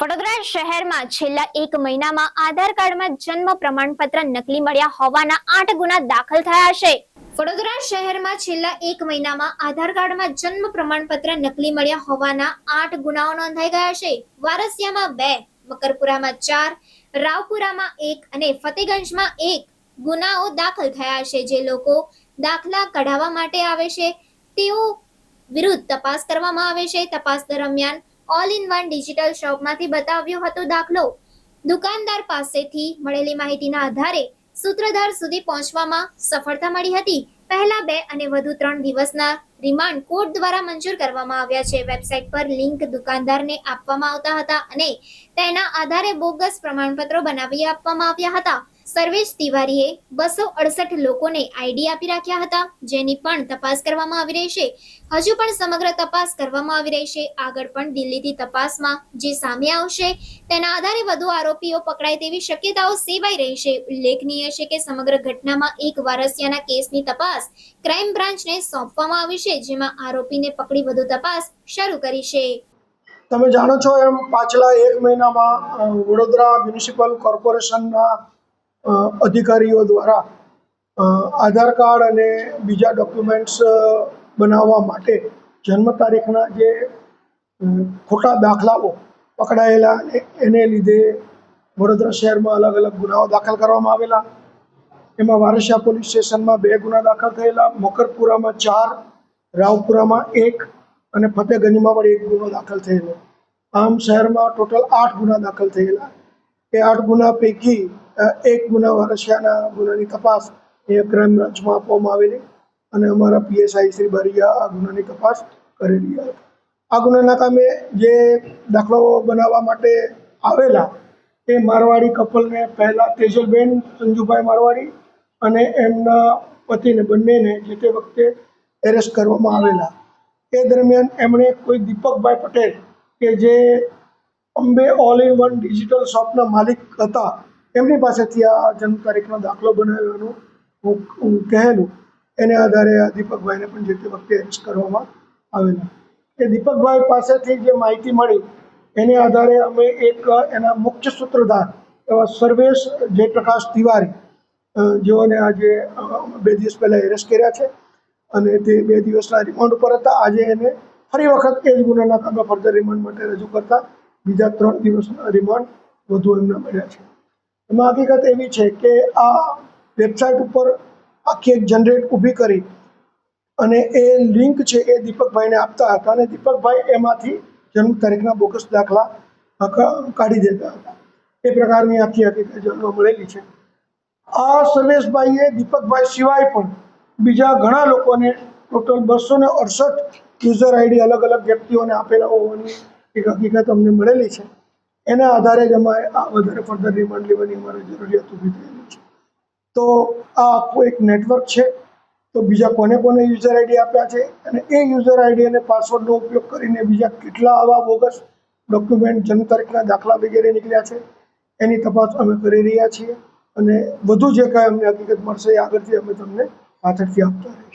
વડોદરા શહેરમાં છેલ્લા એક મહિનામાં આધાર કાર્ડમાં જન્મ પ્રમાણપત્ર નકલી મળ્યા હોવાના આઠ ગુના દાખલ થયા છે. વડોદરા શહેરમાં છેલ્લા એક મહિનામાં આધાર કાર્ડમાં જન્મ પ્રમાણપત્ર નકલી મળ્યા હોવાના આઠ ગુનાઓ નોંધાઈ ગયા છે. વારસિયામાં બે, મકરપુરામાં ચાર, રાવપુરામાં એક અને ફતેગંજમાં એક ગુનાઓ દાખલ થયા છે જે લોકો દાખલા કઢાવવા માટે આવે છે. તેઓ વિરુદ્ધ તપાસ કરવામાં આવે છે. તપાસ દરમિયાન ઓલ ઇન વન ડિજિટલ શોપમાંથી બતાવ્યો હતો દાખલો. દુકાનદાર પાસેથી મળેલી માહિતીના આધારે સૂત્રધાર સુધી પહોંચવામાં સફળતા મળી હતી. પહેલા બે અને વધુ ત્રણ દિવસના રિમાન્ડ કોર્ટ દ્વારા મંજૂર કરવામાં આવ્યા છે. વેબસાઇટ પર લિંક દુકાનદારને આપવામાં આવતા હતા અને તેના આધારે બોગસ પ્રમાણપત્રો બનાવી આપવામાં આવ્યા હતા. સર્વેશ તિવારીએ બસો અડસઠ લોકોને આઈડી આપી રાખ્યા હતા, જેની પણ તપાસ કરવામાં આવી રહી છે. હજુ પણ સમગ્ર તપાસ કરવામાં આવી રહી છે. આગળ પણ દિલ્હીથી તપાસમાં જે સામે આવશે, તેના આધારે વધુ આરોપીઓ પકડાય તેવી શક્યતાઓ સેવાઈ રહી છે. ઉલ્લેખનીય છે કે સમગ્ર ઘટનામાં એક વારસિયાના કેસની તપાસ ક્રાઇમ બ્રાન્ચને સોંપવામાં આવી છે, જેમાં આરોપીને પકડી વધુ તપાસ શરૂ કરી છે. તમે જાણો છો એમ, પાછલા એક મહિનામાં વડોદરા મ્યુનિસિપલ કોર્પોરેશનના અધિકારીઓ દ્વારા આધાર કાર્ડ અને બીજા ડોક્યુમેન્ટ્સ બનાવવા માટે જન્મ તારીખના જે ખોટા દાખલાઓ પકડાયેલા એને લીધે વડોદરા શહેરમાં અલગ અલગ ગુનાઓ દાખલ કરવામાં આવેલા. એમાં વારસિયા પોલીસ સ્ટેશનમાં બે ગુના દાખલ થયેલા, મકરપુરામાં ચાર, રાવપુરામાં એક અને ફતેગંજમાં પણ એક ગુનો દાખલ થયેલો. આમ શહેરમાં ટોટલ આઠ ગુના દાખલ થયેલા. એ આઠ ગુના પૈકી એક ગુના વારસિયાના ગુનાની તપાસ એ ક્રાઇમ બ્રાન્ચમાં આપવામાં આવેલી અને અમારા પીએસઆઈ શ્રી બારીયા આ ગુનાની તપાસ કરી રહ્યા હતા. આ ગુનાના કામે જે દાખલો બનાવવા માટે આવેલા એ મારવાડી કપલને પહેલાં તેજલબેન, સંજુભાઈ મારવાડી અને એમના પતિને બંનેને જે તે વખતે એરેસ્ટ કરવામાં આવેલા. એ દરમિયાન એમણે કોઈ દીપકભાઈ પટેલ કે જે Ambe all in one digital શોપના માલિક હતા. એમની પાસેથી આ જન્મ તારીખનો દાખલો બનાવ્યો હું કહેલું. એને આધારે આ દીપકભાઈને પણ જે તે વખતે એરેસ્ટ કરવામાં આવેલા. એ દીપકભાઈ પાસેથી જે માહિતી મળી, એને આધારે અમે એક એના મુખ્ય સૂત્રધાર એવા સર્વેશ જયપ્રકાશ તિવારી જેઓને આજે બે દિવસ પહેલાં એરેસ્ટ કર્યા છે અને તે બે દિવસના રિમાન્ડ ઉપર હતા. આજે એને ફરી વખત એ જ ગુનાના કામે ફર્ધર રિમાન્ડ માટે રજૂ કરતા બીજા ત્રણ દિવસના રિમાન્ડ વધુ એમના મળ્યા છે. એમાં હકીકત એવી છે કે આ વેબસાઇટ ઉપર આખી એક જનરેટ ઊભી કરી અને એ લિંક છે એ દીપકભાઈને આપતા હતા અને દીપકભાઈ એમાંથી જન્મ તારીખના બોગસ દાખલા કાઢી દેતા હતા. એ પ્રકારની આખી હકીકત જાણવા મળેલી છે. આ સર્વેશભાઈએ દીપકભાઈ સિવાય પણ બીજા ઘણા લોકોને ટોટલ બસો ને અડસઠ યુઝર આઈડી અલગ અલગ વ્યક્તિઓને આપેલા હોવાની એક હકીકત અમને મળેલી છે. એના આધારે જ અમારે આ વધારે ફર્ધર રિમાન્ડ લેવાની અમારે જરૂરિયાત ઊભી થયેલી છે. તો આ આખું એક નેટવર્ક છે. તો બીજા કોને કોને યુઝર આઈડી આપ્યા છે? અને એ યુઝર આઈડી અને પાસવર્ડનો ઉપયોગ કરીને બીજા કેટલા આવા બોગસ ડોક્યુમેન્ટ જન્મ તારીખના દાખલા વગેરે નીકળ્યા છે. એની તપાસ અમે કરી રહ્યા છીએ. અને વધુ જે કાંઈ અમને હકીકત મળશે એ આગળથી અમે તમને પાછળથી આપતા રહીશું.